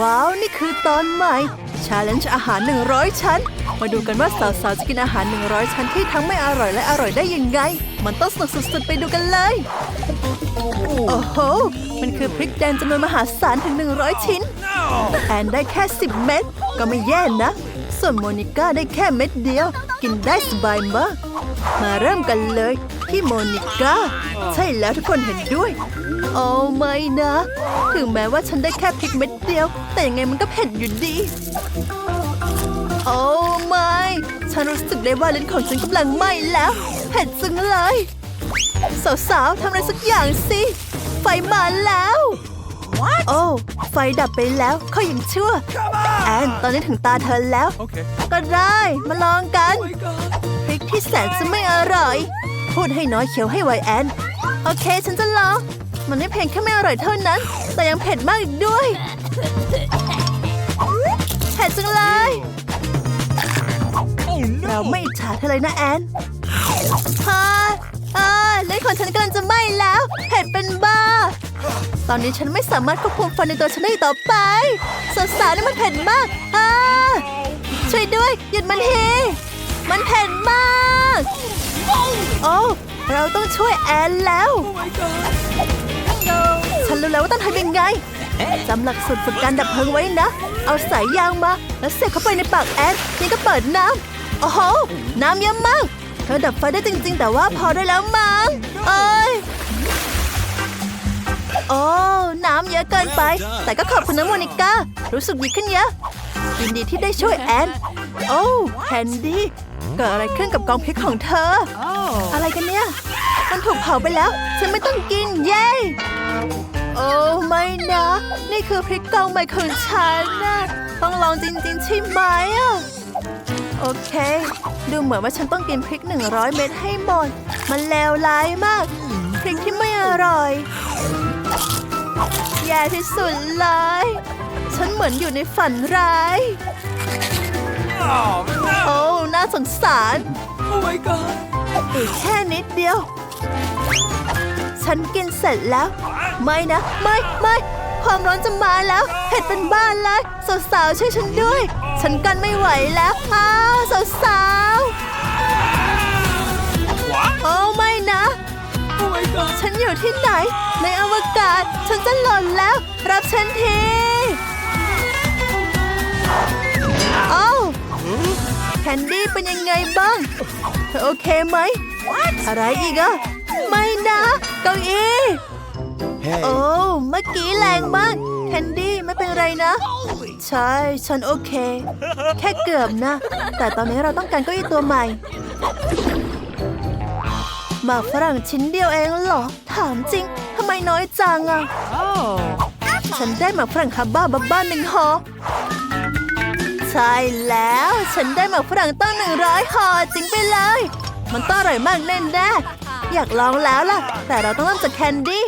ว้าว นี่คือตอนใหม่ ชาเลนจ์อาหาร 100 ชั้น มาดูกันว่าสาวๆ จะกินอาหาร 100 ชั้นที่ทั้งไม่อร่อยและอร่อยได้ยังไง มันต้องสนุกสุดๆ ไปดูกันเลย โอ้โห มันคือพริกแดงจำนวนมหาศาลถึง 100 ชิ้น แอนได้แค่ 10 เม็ด ก็ไม่แย่นะ ส่วนโมนิก้าได้แค่เม็ดเดียว กินได้สบายมาก มาเริ่มกันเลยที่โมนิก้า ใช่แล้วทุกคนเห็นด้วย โอ้ไม่นะ ถึงแม้ว่าฉันได้แค่พริกเม็ดเดียว แต่ยังไงมันก็เผ็ดอยู่ดี โอ้ไม่ ฉันรู้สึกได้ว่าลิ้นของฉันกำลังไหม้แล้ว เผ็ดจังเลย สาวๆทำอะไรสักอย่างสิ ไฟมาแล้ว โอ้ ไฟดับไปแล้วเขายังชั่ว แอนตอนนี้ถึงตาเธอแล้ว Okay. ก็ได้มาลองกันพริกที่แสนจะไม่อร่อย พูดให้น้อยเคี้ยวให้ไวแอน โอเค ฉันจะลอง มันไม่เพียงแค่ไม่อร่อยเท่านั้น แต่ยังเผ็ดมากอีกด้วย เผ็ดจังเลย Oh เรา no! ไม่อิจฉาเธอเลยนะแอนฮ่าอ่าเล่นของฉันกำลังจะไหม้แล้ว เผ็ดเป็นบ้า ตอนนี้ฉันไม่สามารถควบคุมไฟในตัวฉันได้อีกต่อไปสาวๆนี่มันเผ็ดมากอ่าช่วยด้วย หยุดมันทีมันเผ็ดมาก โอ้เราต้องช่วยแอนแล้ว ฉันรู้แล้วว่าต้องทำยังไงจำหลักสูตรฝึกการดับเพลิงไว้นะ เอาสายยางมา แล้วเสียบเข้าไปในปากแอนนี่ก็เปิดน้ำโอ้โห น้ำเยอะมากเธอดับไฟได้จริง ๆ แต่ว่าพอได้แล้วมั้งเอ้ย โอ้น้ำเยอะเกินไป แต่ก็ขอบคุณนะโมนิก้า รู้สึกดีขึ้นเยอะยินดีที่ได้ช่วยแอน โอ้แคนดี้เกิดอะไรขึ้นกับกองพริกของเธอ อะไรกันเนี่ย มันถูกเผาไปแล้ว ฉันไม่ต้องกินเย้ โอ้ไม่นะ นี่คือพริกกองใหม่ของฉันนะต้องลองจริงๆใช่ไหมอะโอเค ดูเหมือนว่าฉันต้องกินพริก 100 เม็ดให้หมด มันเลวร้ายมาก พริกที่ไม่อร่อย แย่ที่สุดเลย ฉันเหมือนอยู่ในฝันร้าย Oh โอ้น่าสงสาร Oh my god! อีกแค่นิดเดียว ฉันกินเสร็จแล้ว ไม่นะ ไม่ไม่ความร้อนจะมาแล้วเผ็ดเป็นบ้านเลยสาวๆช่วยฉันด้วย ฉันกันไม่ไหวแล้วอ้าวสาวๆ What? โอ้ไฉันอยู่ที่ไหน ในอวกาศ ฉันจะหล่นแล้ว รับฉันทีโอ้าวแคนดี้เป็นยังไงบ้างเธอโอเคไหม อะไรอีกอะไม่นะเก้าอี้โอ้เมื่อกี้แรงมากแคนดี้ไม่เป็นไรนะ ใช่ ฉันโอเค แค่เกือบนะ แต่ตอนนี้เราต้องการเก้าอี้ตัวใหม่ หมากฝรั่งชิ้นเดียวเองเหรอ ถามจริงทำไมน้อยจังอะ Oh! ฉันได้หมากฝรั่งคาบ้าบับบ้านหนึ่งห่อใช่แล้ว ฉันได้หมากฝรั่งตั้งหนึ่งร้อยห่อจริงไปเลย มันต้องอร่อยมากแน่แน่ๆอยากลองแล้วล่ะ แต่เราต้องเริ่มจากแคนดี้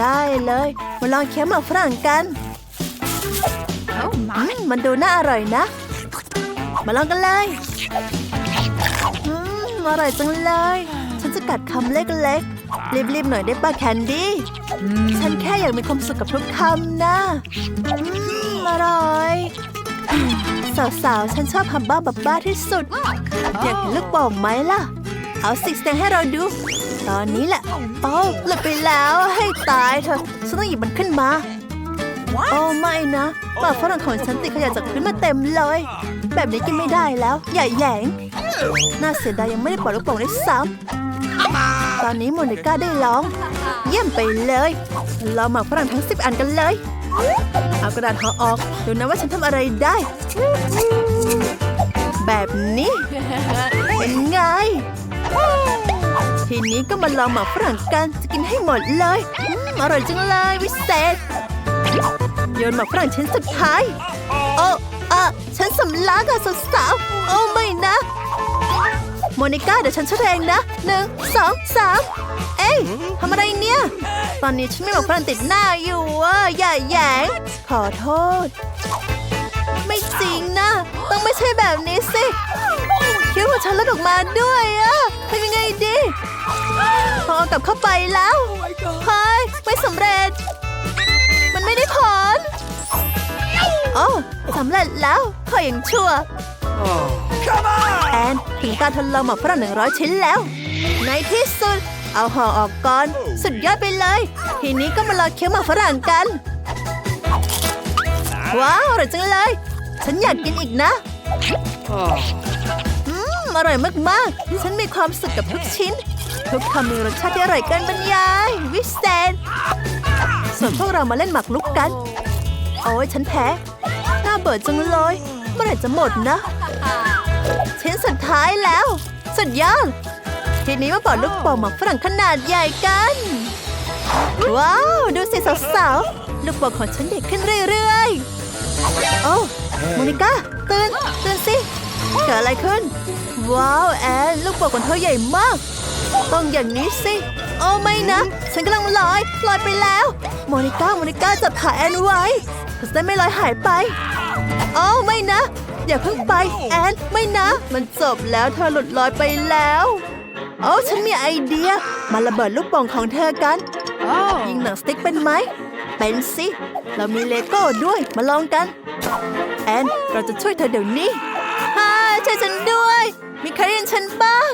ได้เลย มาลองเคี้ยวหมากฝรั่งกัน Oh อื my. มมันดูน่าอร่อยนะ มาลองกันเลยอืมอร่อยจังเลย ฉันจะกัดคำเล็กๆ รีบๆหน่อยได้ป่ะแคนดี้ ฉันแค่อยากมีความสุขกับทุกคำนะอืมอร่อยอืมสาวๆ ฉันชอบฮับบ้าบับบ้าที่สุด อยากเห็นลูกโป่งไหมล่ะ เอาสิแสดงให้เราดู ตอนนี้แหละโอ้หลุดไปแล้วให้ตายเถอะฉันต้องหยิบมันขึ้นมาโอ้ไม่นะปากฝรั่งของฉันติดขยะจากพื้นมาเต็มเลย แบบนี้กินไม่ได้แล้วอย่าแหยงน่าเสียดายยังไม่ได้ปล่อยลูกโป่งได้ซ้ำ ตอนนี้โมนิก้าได้ลอง เยี่ยมไปเลย เราหมักฝรั่งทั้งสิบอันกันเลย เอากระดาษห่อออกดูนะว่าฉันทำอะไรได้ แบบนี้ เป็นไง ทีนี้ก็มาลองหมักฝรั่งกันจะกินให้หมดเลยอืมอร่อยจังเลยวิเศษโยนหมักฝรั่งชิ้นสุดท้าย โอ้อะฉันสำลักอะสาวๆโอ้ไม่นะ โมนิก้าเดี๋ยวฉันช่วยเธอเองนะหนึ่งสองสามเอ้ยทำอะไรเนี่ย ตอนนี้ฉันไม่หมักฝรั่งติดหน้าอยู่อะอย่าแยงขอโทษ ไม่จริงนะ ต้องไม่ใช่แบบนี้สิคิ้วของฉันลดออกมาด้วยอะทำยังไงดีพอกลับเข้าไปแล้วเฮ้ยไม่สำเร็จ มันไม่ได้ผลสำเร็จแล้วขออย่างชั่ว แอนถึงการทดลองหมากฝรั่งหนึ่งร้อยชิ้นแล้ว ในที่สุด เอาห่อออกก่อน สุดยอดไปเลย ทีนี้ก็มาลองเคี้ยวหมากฝรั่งกัน ว้าวอร่อยจังเลย ฉันอยากกินอีกนะอืมอร่อยมากๆ ฉันมีความสุขกับทุกชิ้น ทุกคำมีรสชาติที่อร่อยเกินบรรยาย วิเศษส่วนพวกเรามาเล่นหมากรุกกัน โอ้ยฉันแพ้ น่าเบื่อจังเลย เมื่อไหร่จะหมดนะ ชิ้นสุดท้ายแล้ว สุดยอด ทีนี้มาปอดลูกโป่งหมากฝรั่งขนาดใหญ่กัน ว้าว ดูสิสาวๆ ลูกโป่งของฉันเด็กขึ้นเรื่อยๆ โอ้โมนิก้าตื่นตื่นสิ เกิดอะไรขึ้น ว้าว แอนลูกโป่งของเธอใหญ่มาก ต้องอย่างนี้สิ โอ้ไม่นะ ฉันกำลังลอยลอยไปแล้ว โมนิก้าโมนิก้าจับขาแอนไว้เธอจะได้ไม่ลอยหายไป โอ้ไม่นะ อย่าเพิ่งไปแอนไม่นะ มันจบแล้วเธอหลุดลอยไปแล้วโอ้ฉันมีไอเดีย มาระเบิดลูกโป่งของเธอกัน ยิงหนังสติ๊กเป็นไหม เป็นสิ เรามีเลโก้ด้วยมาลองกัน แอน เราจะช่วยเธอเดี๋ยวนี้ฮ่าช่วยฉันด้วย มีใครเรียนฉันบ้าง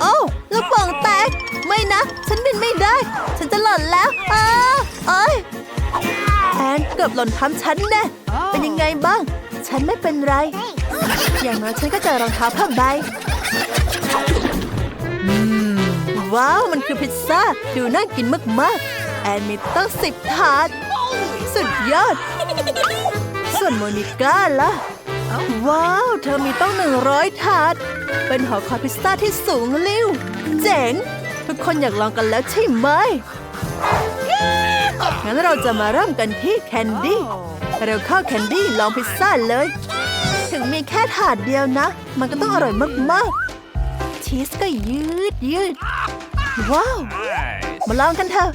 โอ้ลูกโป่งแตก ไม่นะ ฉันบินไม่ได้ ฉันจะหล่นแล้วอ้าเอ้ยแอนเกือบหล่นทับฉันแน่เป็นยังไงบ้าง ฉันไม่เป็นไร อย่างน้อยฉันก็เจอรองเท้าผ้าใบว้าว มันคือพิซซ่า ดูน่ากินมากๆ แอนมีตั้งสิบถาด สุดยอด ส่วนโมนิก้าล่ะ ว้าว เธอมีต้องหนึ่งร้อยถาด เป็นหอคอยพิซซ่าที่สูงลิ่วเจ๋ง ทุกคนอยากลองกันแล้วใช่ไหมงั้นเราจะมาเริ่มกันที่แคนดี้ เร็วเข้าแคนดี้ลองพิซซ่าเลย ถึงมีแค่ถาดเดียวนะ มันก็ต้องอร่อยมากๆ ชีสก็ยืดยืด ว้าว Nice. มาลองกันเถอะ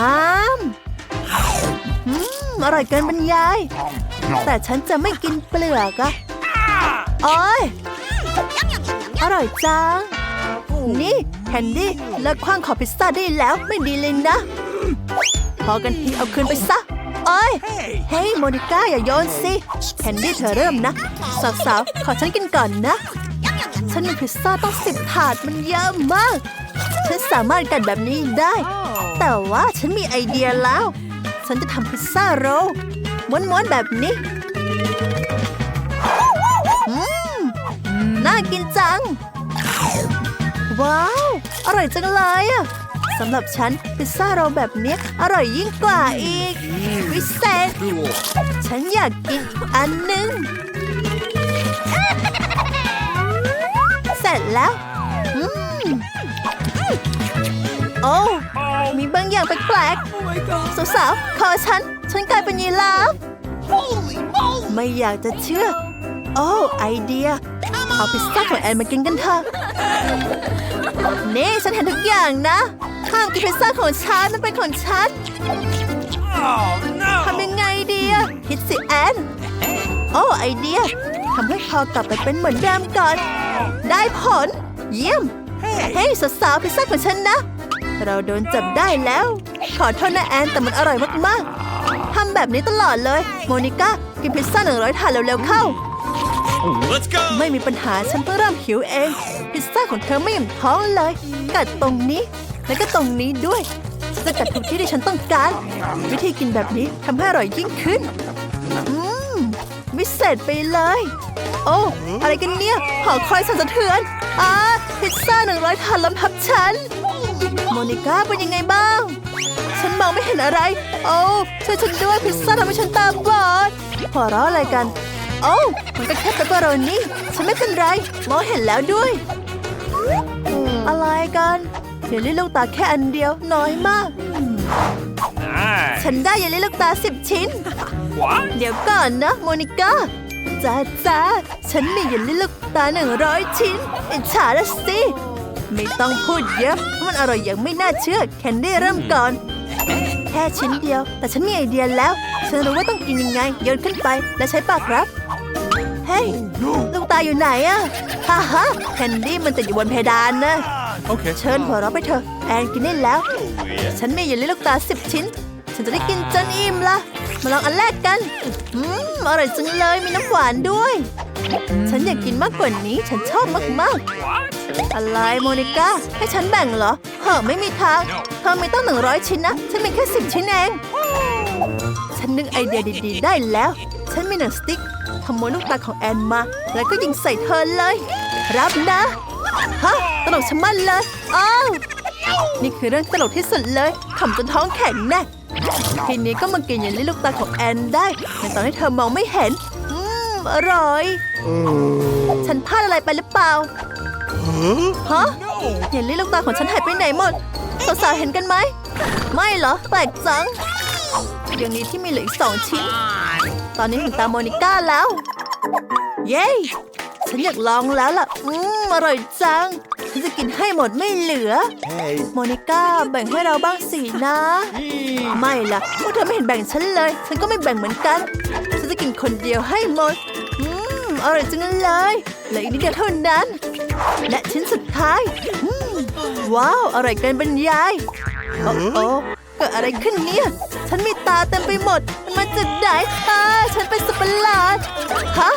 อ้ามอืมอร่อยเกินบรรยาย แต่ฉันจะไม่กินเปลือกอะโอ้ยอร่อยจัง นี่แคนดี้เลิกคว้างขอบพิซซ่าได้แล้วไม่ดีเลยนะ พอกันทีเอาคืนไปซะโอ้ย Hey! เฮ้ยโมนิก้าอย่าโยนสิแคนดี้เธอเริ่มนะ สาวๆ ขอฉันกินก่อนนะ ฉันมีพิซซ่าต้องสิบถาดมันเยอะมาก ฉันสามารถกัดแบบนี้ได้ แต่ว่าฉันมีไอเดียแล้ว ฉันจะทำพิซซ่าโรลม้วนๆแบบนี้อืมน่ากินจัง ว้าว อร่อยจังเลยอะ สำหรับฉันพิซซ่าโรแบบนี้อร่อยยิ่งกว่าอีกพิเศษฉันอยากกินอันหนึ่งเสร็จแล้วโอ้มีบางอย่างแปลกๆสาวๆขอฉัน ฉันกลายเป็นยีราฟไม่อยากจะเชื่อ โอ้ไอเดีย เอาพิซซ่าของแอนมากินกันเถอะนี่ฉันเห็นทุกอย่างนะ ห้ามกินพิซซ่าของฉันมันเป็นของฉัน Oh ทำ no! ยังไงดีอะคิดสิแอนโอ้ไอเดียทำให้พอกลับไปเป็นเหมือนเดิมก่อน ได้ผล เยี่ยม Hey! เฮ้ยสาวๆพิซซ่าของฉันนะ เราโดนจับได้แล้ว ขอโทษนะแอนแต่มันอร่อยมากๆทำแบบนี้ตลอดเลย โมนิก้ากินพิซซ่าหนึ่งร้อยถาดเร็วๆเข้า Let's go! ไม่มีปัญหาฉันเพิ่งเริ่มหิวเอง พิซซ่าของเธอไม่อิ่มท้องเลย กัดตรงนี้ แล้วก็ตรงนี้ด้วยจะกัดทุกที่ที่ฉันต้องการ วิธีกินแบบนี้ทำให้อร่อยยิ่งขึ้น อืมวิเศษไปเลย โอ้อะไรกันเนี่ยหอคอยสั่นสะเทือนอ่าพิซซ่าหนึ่งร้อยถาดล้มทับฉัน โมนิก้าเป็นยังไงบ้าง ฉันมองไม่เห็นอะไร โอ้ช่วยฉันด้วยพิซซ่าทำให้ฉันตาบอดหัวเราะอะไรกันโอ้มันก็แค่เปปเปอโรนี่ฉันไม่เป็นไรมองเห็นแล้วด้วย อะไรกัน เยลลี่ลูกตาแค่อันเดียวน้อยมาก Nice. ฉันได้เยลลี่ลูกตาสิบชิ้น What? เดี๋ยวก่อนนะโมนิก้าจ้าจ้าฉันมีเยลลี่ลูกตาหนึ่งร้อยชิ้นอิจฉาละสิ ไม่ต้องพูดเยอะเพราะมันอร่อยอย่างไม่น่าเชื่อ แคนดี้เริ่มก่อน แค่ชิ้นเดียว แต่ฉันมีไอเดียแล้ว ฉันรู้ว่าต้องกินยังไงโยนขึ้นไปและใช้ปากรับเฮ้ยลูกตาอยู่ไหนอะฮ่าฮ่าแคนดี้มันติดอยู่บนเพดานนะ Okay. เชิญหัวเราะไปเถอะแอนกินได้แล้ว Oh yeah. ฉันมีเยลลี่ลูกตาสิบชิ้น ฉันจะได้กินจนอิ่มละมาลองอันแรกกัน อืม อร่อยจังเลย มีน้ำหวานด้วย ฉันอยากกินมากกว่านี้ ฉันชอบมากๆ อะไรโมนิก้า ให้ฉันแบ่งเหรอเฮ้อไม่มีทาง เธอไม่ต้องหนึ่งร้อยชิ้นนะ ฉันมีแค่สิบชิ้นเอง ฉันนึกไอเดียดีๆ ได้แล้ว ฉันมีหนังสติ๊กขโมยลูกตาของแอนมา แล้วก็ยิงใส่เธอเลย รับนะ ฮะตลกชะมัดเลยอ้าวนี่คือเรื่องตลกที่สุดเลยขำจนท้องแข็งแน่ทีนี้ก็มากินเยลลี่ลูกตาของแอนได้ในตอนที่เธอมองไม่เห็น อืมอร่อยฉันพลาดอะไรไปหรือเปล่าฮะเยลลี่ลูกตาของฉันหายไปไหนหมดสาวๆเห็นกันไหมไม่เหรอแปลกจังยังนี้ที่มีเหลืออีกสองชิ้น ตอนนี้ถึงตาโมนิก้าแล้ว เย้ ฉันอยากลองแล้วล่ะ อืม อร่อยจัง ฉันจะกินให้หมดไม่เหลือ Hey. โมนิก้าแบ่งให้เราบ้างสินะ ไม่ล่ะพวกเธอไม่เห็นแบ่งฉันเลย ฉันก็ไม่แบ่งเหมือนกัน ฉันจะกินคนเดียวให้หมด อืม อร่อยจังเลยเหลืออีกนิดเดียวเท่านั้น และชิ้นสุดท้ายอืมว้าว อร่อยเกินบรรยาย โอ้โอ้เกิดอะไรขึ้นเนี่ย ฉันมีตาเต็มไปหมด มันมาจากไหนอ่าฉันเป็นสัตว์ประหลาด ฮะ